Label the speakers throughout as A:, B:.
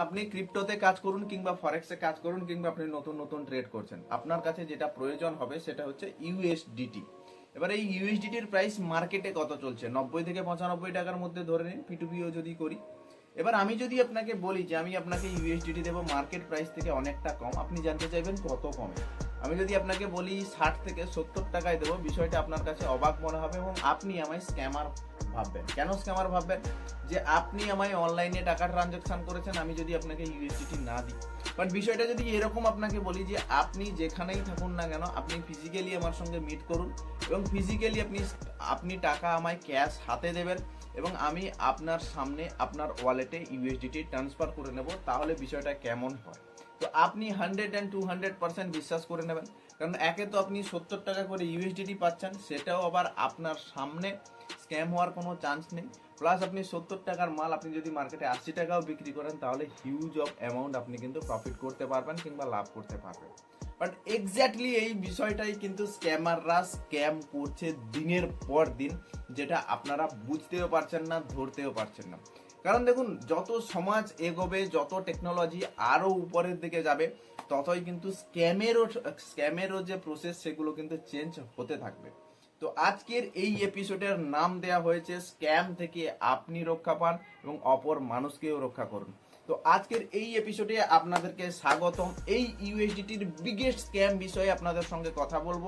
A: আপনি ক্রিপ্টোতে কাজ করুন কিংবা ফরেক্সে কাজ করুন কিংবা আপনি নতুন নতুন ট্রেড করছেন, আপনার কাছে যেটা প্রয়োজন হবে সেটা হচ্ছে ইউএসডিটি এবার এই ইউএসডিটির প্রাইস মার্কেটে কত চলছে? নব্বই থেকে পঁচানব্বই টাকার মধ্যে ধরে নিন পিটুপিও যদি করি। এবার আমি যদি আপনাকে বলি যে আমি আপনাকে ইউএসডিটি দেবো মার্কেট প্রাইস থেকে অনেকটা কম, আপনি জানতে চাইবেন কত কমে। আমি যদি আপনাকে বলি ষাট থেকে সত্তর টাকায় দেবো, বিষয়টা আপনার কাছে অবাক মনে হবে এবং আপনি আমায় স্ক্যামার ভাববেন। কেন স্ক্যামার ভাববেন? যে আপনি আমায় অনলাইনে টাকা ট্রানজাকশন করেছেন, আমি যদি আপনাকে ইউএসডিটি না দিই। বাট বিষয়টা যদি এরকম আপনাকে বলি যে আপনি যেখানেই থাকুন না কেন, আপনি ফিজিক্যালি আমার সঙ্গে মিট করুন এবং ফিজিক্যালি আপনি আপনি টাকা আমায় ক্যাশ হাতে দেবেন এবং আমি আপনার সামনে আপনার ওয়ালেটে ইউএসডিটি ট্রান্সফার করে নেব, তাহলে বিষয়টা কেমন হয়? তো আপনি hundred and two hundred percent বিশ্বাস করে নেবেন। কারণ একে তো আপনি সত্তর টাকা করে ইউএসডিটি পাচ্ছেন, সেটাও আবার আপনার সামনে স্ক্যাম হওয়ার কোনো চান্স নেই। প্লাস আপনি সত্তর টাকার মাল আপনি যদি মার্কেটে আশি টাকাও বিক্রি করেন, তাহলে হিউজ অফ অ্যামাউন্ট আপনি কিন্তু প্রফিট করতে পারবেন কিংবা লাভ করতে পারবেন। বাট এক্স্যাক্টলি এই বিষয়টাই কিন্তু স্ক্যামাররা স্ক্যাম করছে দিনের পর দিন, যেটা আপনারা বুঝতেও পারছেন না, ধরতেও পারছেন না। কারণ দেখুন, যত সমাজ এগোবে, যত টেকনোলজি আরও উপরের দিকে যাবে, ততই কিন্তু স্ক্যামেরও স্ক্যামেরও যে প্রসেস সেগুলো কিন্তু চেঞ্জ হতে থাকবে। তো আজকের এই এপিসোডের নাম দেয়া হয়েছে স্ক্যাম থেকে আপনি রক্ষা পান এবং অপর মানুষকেও রক্ষা করুন। তো আজকের এই এপিসোডে আপনাদেরকে স্বাগতম। এই ইউএসডিটির বিগেস্ট স্ক্যাম বিষয়ে আপনাদের সঙ্গে কথা বলব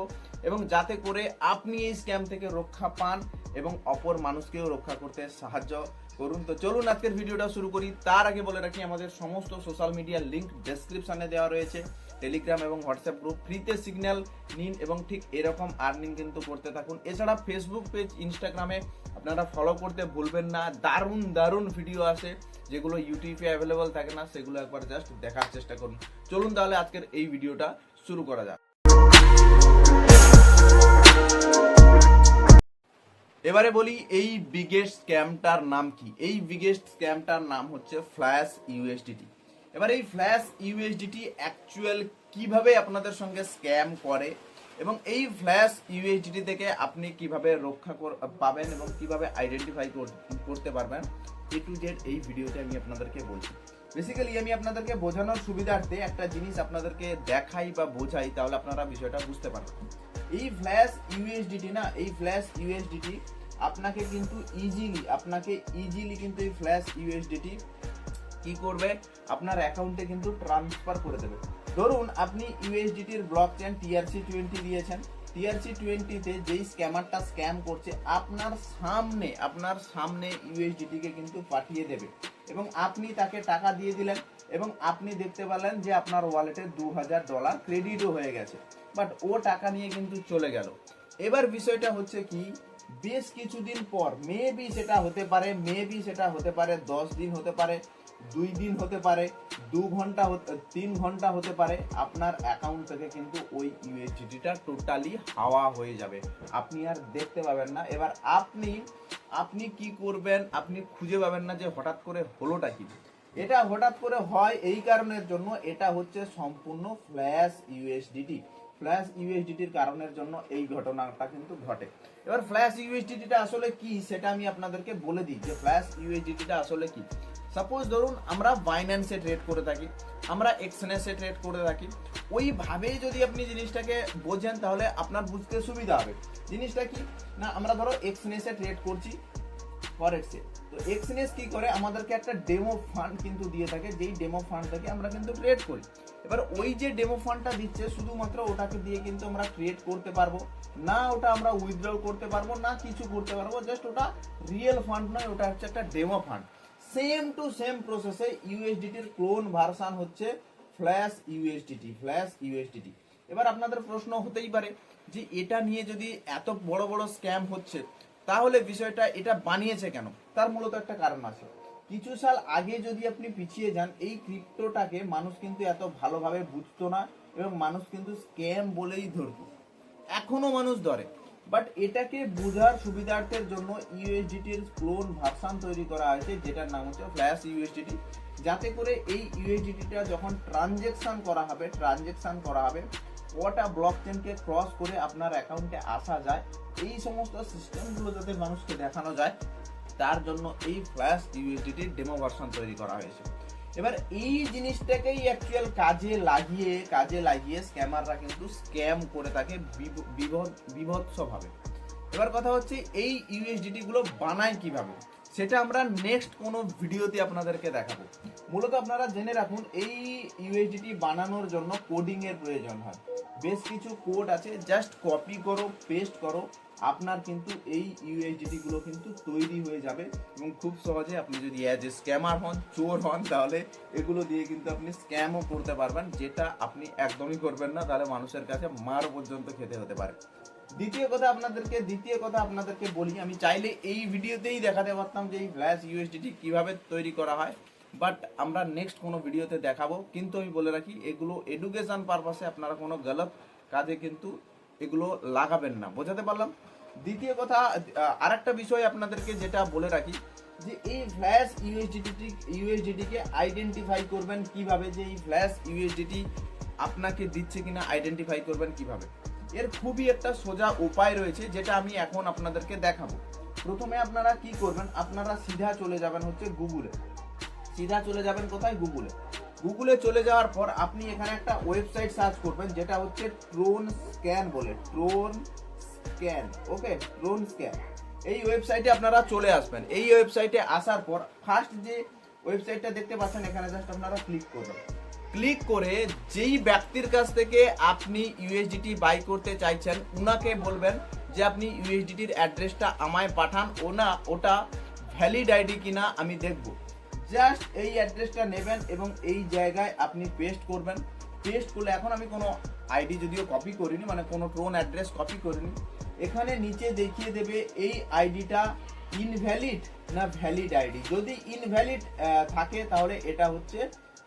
A: এবং যাতে করে আপনি এই স্ক্যাম থেকে রক্ষা পান এবং অপর মানুষকেও রক্ষা করতে সাহায্য করুন। তো চলুন আজকের ভিডিওটা শুরু করি। তার আগে বলে রাখি, আমাদের সমস্ত সোশ্যাল মিডিয়ার লিঙ্ক ডেসক্রিপশনে দেওয়া রয়েছে। টেলিগ্রাম এবং হোয়াটসঅ্যাপ গ্রুপ, ফ্রিতে সিগন্যাল নিন এবং ঠিক এরকম আর্নিং কিন্তু করতে থাকুন। এছাড়া ফেসবুক পেজ ইনস্টাগ্রামে আপনারা ফলো করতে ভুলবেন না। দারুণ দারুণ ভিডিও আসে যেগুলো ইউটিউবে অ্যাভেলেবল থাকে না, সেগুলো একবার জাস্ট দেখার চেষ্টা করুন। চলুন তাহলে আজকের এই ভিডিওটা শুরু করা যাক। এবারে বলি এই বিগেস্ট স্ক্যামটার নাম কি? এই বিগেস্ট স্ক্যামটার নাম হচ্ছে ফ্ল্যাশ ইউএসডিটি এবার এই ফ্ল্যাশ ইউএসডিটি অ্যাকচুয়াল কীভাবে আপনাদের সঙ্গে স্ক্যাম করে এবং এই ফ্ল্যাশ ইউএসডিটি থেকে আপনি কীভাবে রক্ষা পাবেন এবং কীভাবে আইডেন্টিফাই করতে পারবেন, এ টু জেড এই ভিডিওতে আমি আপনাদেরকে বলছি। বেসিক্যালি আমি আপনাদেরকে বোঝানোর সুবিধার্থে একটা জিনিস আপনাদেরকে দেখাই বা বোঝাই, তাহলে আপনারা বিষয়টা বুঝতে পারবেন। এই ফ্ল্যাশ ইউএসডিটি না, এই ফ্ল্যাশ ইউএসডিটি আপনাকে কিন্তু ইজিলি আপনাকে ইজিলি কিন্তু এই ফ্ল্যাশ ইউএসডিটি কি করবে? আপনার অ্যাকাউন্টে কিন্তু ট্রান্সফার করে দেবে। ধরুন, আপনি ইউএসডিটির ব্লক চেন টিআরসি টোয়েন্টি দিয়েছেন। টিআরসি টোয়েন্টিতে যেই স্ক্যামারটা স্ক্যাম করছে, আপনার সামনে আপনার সামনে ইউএসডিটিকে কিন্তু পাঠিয়ে দেবে। এবং আপনি তাকে টাকা দিয়ে দিলেন এবং আপনি দেখতে পেলেন যে আপনার ওয়ালেটে দু হাজার ডলার ক্রেডিটও হয়ে গেছে। বাট ও টাকা নিয়ে কিন্তু চলে গেল। এবার বিষয়টা হচ্ছে কি বেশ কিছুদিন পর মেবি সেটা হতে পারে মেবি সেটা হতে পারে, দশ দিন হতে পারে, দুই দিন হতে পারে, দু ঘণ্টা তিন ঘণ্টা হতে পারে, আপনার অ্যাকাউন্ট থেকে কিন্তু ওই ইউএসডিটিটা টোটালি হাওয়া হয়ে যাবে। আপনি আর দেখতে পাবেন না। এবার আপনি আপনি কি করবেন? আপনি খুঁজে পাবেন না যে হঠাৎ করে হলোটা কি। এটা হঠাৎ করে হয় এই কারণের জন্য, এটা হচ্ছে সম্পূর্ণ ফ্ল্যাশ ইউএসডিটি ফ্ল্যাশ ইউএসডিটির কারণের জন্য এই ঘটনাটা কিন্তু ঘটে। এবার ফ্ল্যাশ ইউএসডিটিটা আসলে কি সেটা আমি আপনাদেরকে বলে দিই যে ফ্ল্যাশ ইউএসডিটিটা আসলে কি। সাপোজ ধরুন আমরা বাইন্যান্সে ট্রেড করে থাকি, আমরা এক্সনেসে ট্রেড করে থাকি। ওইভাবেই যদি আপনি জিনিসটাকে বোঝেন তাহলে আপনার বুঝতে সুবিধা হবে। জিনিসটা কি? না, আমরা ধরো এক্সনেসে ট্রেড করছি ফরেক্সে তো এক্সনেস কি করে? আমাদেরকে একটা ডেমো ফান্ড কিন্তু দিয়ে থাকে, যেই ডেমো ফান্ড থেকে আমরা কিন্তু ট্রেড করি। এবার ওই যে ডেমো ফান্ডটা দিচ্ছে, শুধুমাত্র ওটাকে দিয়ে কিন্তু আমরা ট্রেড করতে পারব। না ওটা আমরা উইথড্র করতে পারব, না কিছু করতে পারব জাস্ট ওটা রিয়েল ফান্ড নয়, ওটা হচ্ছে একটা demo fund same to same প্রসেসে ইউএসডিটির ক্লোন ভার্সান হচ্ছে ফ্ল্যাশ ইউএসডিটি ফ্ল্যাশ ইউএসডিটি এবার আপনাদের প্রশ্ন হতেই পারে যে এটা নিয়ে যদি এত বড় বড় স্ক্যাম হচ্ছে তাহলে বিষয়টা এটা বানিয়েছে কেন? তার মূলত একটা কারণ আছে। কিছু সাল আগে যদি আপনি পিছিয়ে যান, এই ক্রিপ্টোটাকে মানুষ কিন্তু এত ভালোভাবে বুঝতো না এবং মানুষ কিন্তু স্ক্যাম বলেই ধরতো। এখনও মানুষ ধরে। বাট এটাকে বোঝার সুবিধার্থের জন্য ইউএসডিটির ক্লোন ভার্সান তৈরি করা হয়েছে, যেটার নাম হচ্ছে ফ্ল্যাশ ইউএসডিটি যাতে করে এই ইউএসডিটিটা যখন ট্রানজেকশন করা হবে ট্রানজেকশান করা হবে ওটা ব্লক চেনকে ক্রস করে আপনার অ্যাকাউন্টে আসা যায়। এই সমস্ত সিস্টেমগুলো যাতে মানুষকে দেখানো যায়, তার জন্য এই ফ্ল্যাশ ইউএসডিটির ডেমো ভার্সন তৈরি করা হয়েছে। এবার এই জিনিসটাকেই অ্যাকচুয়াল কাজে লাগিয়ে কাজে লাগিয়ে স্ক্যামাররা কিন্তু স্ক্যাম করে থাকে বিভ- বিভৎ- বিভৎসভাবে। এবার কথা হচ্ছে এই ইউএসডিটি গুলো বানায় কীভাবে? সেটা আমরা নেক্সট কোনো ভিডিওতে আপনাদেরকে দেখাবো। মূলত আপনারা জেনে রাখুন, এই ইউএসডিটি বানানোর জন্য কোডিং এর প্রয়োজন হয়। বেশ কিছু কোড আছে জাস্ট কপি করো পেস্ট করো, আপনার কিন্তু এই ইউএসডিটি গুলো কিন্তু তৈরি হয়ে যাবে এবং খুব সহজে আপনি যদি অ্যাজ এ স্ক্যামার হন, চোর হন, তাহলে এগুলো দিয়ে কিন্তু আপনি স্ক্যামও করতে পারবেন, যেটা আপনি একদমই করবেন না, তাহলে মানুষের কাছে মার পর্যন্ত খেতে হতে পারে। দ্বিতীয় কথা আপনাদেরকে, দ্বিতীয় কথা আপনাদেরকে বলি, আমি চাইলে এই ভিডিওতেই দেখাতে পারতাম যে এই ফ্ল্যাশ ইউএসডিটি কীভাবে তৈরি করা হয় বাট আমরা নেক্সট কোনো ভিডিওতে দেখাবো। কিন্তু আমি বলে রাখি, এগুলো এডুকেশন পারপাসে আপনারা কোনো গলত কাজে কিন্তু এগুলো লাগাবেন না। বোঝাতে পারলাম? দ্বিতীয় কথা আরেকটা বিষয় আপনাদেরকে যেটা বলে রাখি, যে এই ফ্ল্যাশ ইউএসডিটি ইউএসডিটি কে আইডেন্টিফাই করবেন কীভাবে, যে এই ফ্ল্যাশ ইউএসডিটি আপনাকে দিচ্ছে কিনা আইডেন্টিফাই করবেন কীভাবে। এর খুবই একটা সোজা উপায় রয়েছে, যেটা আমি এখন আপনাদেরকে দেখাবো। প্রথমে আপনারা কি করবেন, আপনারা সিধা চলে যাবেন হচ্ছে গুগলে। সিধা চলে যাবেন কোথায়? গুগলে। গুগলে চলে যাওয়ার পর আপনি এখানে একটা ওয়েবসাইট সার্চ করবেন, যেটা হচ্ছে ট্রোন স্ক্যান বলে Tron scan, okay? Tron scan. এই ওয়েবসাইটে আপনারা চলে আসবেন। এই ওয়েবসাইটে আসার পর ফার্স্ট যে ওয়েবসাইটটা দেখতে পাচ্ছেন, এখানে জাস্ট আপনারা ক্লিক করবেন। ক্লিক করে যেই ব্যক্তির কাছ থেকে আপনি ইউএসডিটি বাই করতে চাইছেন ওনাকে বলবেন যে আপনি ইউএসডিটির অ্যাড্রেসটা আমায় পাঠান, ওনা, ওটা ভ্যালিড আইডি কিনা আমি দেখব। জাস্ট এই অ্যাড্রেসটা নেবেন এবং এই জায়গায় আপনি পেস্ট করবেন। পেস্ট করলে এখন আমি কোনো আইডি যদিও কপি করিনি মানে কোনো ট্রোন অ্যাড্রেস কপি করিনি, এখানে নিচে দেখিয়ে দেবে এই আইডিটা ইনভ্যালিড না ভ্যালিড আইডি যদি ইনভ্যালিড থাকে তাহলে এটা হচ্ছে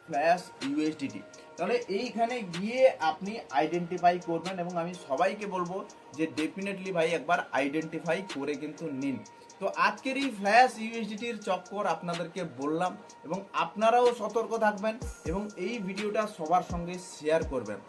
A: ফ্ল্যাশ ইউএসডিটি তাহলে এইখানে গিয়ে আপনি আইডেন্টিফাই করবেন এবং আমি সবাইকে বলব যে ডেফিনেটলি ভাই একবার আইডেন্টিফাই করে কিন্তু নিন। তো আজকের এই ফ্ল্যাশ ইউএসডিটির চক্কর আপনাদেরকে বললাম এবং আপনারাও সতর্ক থাকবেন এবং এই ভিডিওটা সবার সঙ্গে শেয়ার করবেন।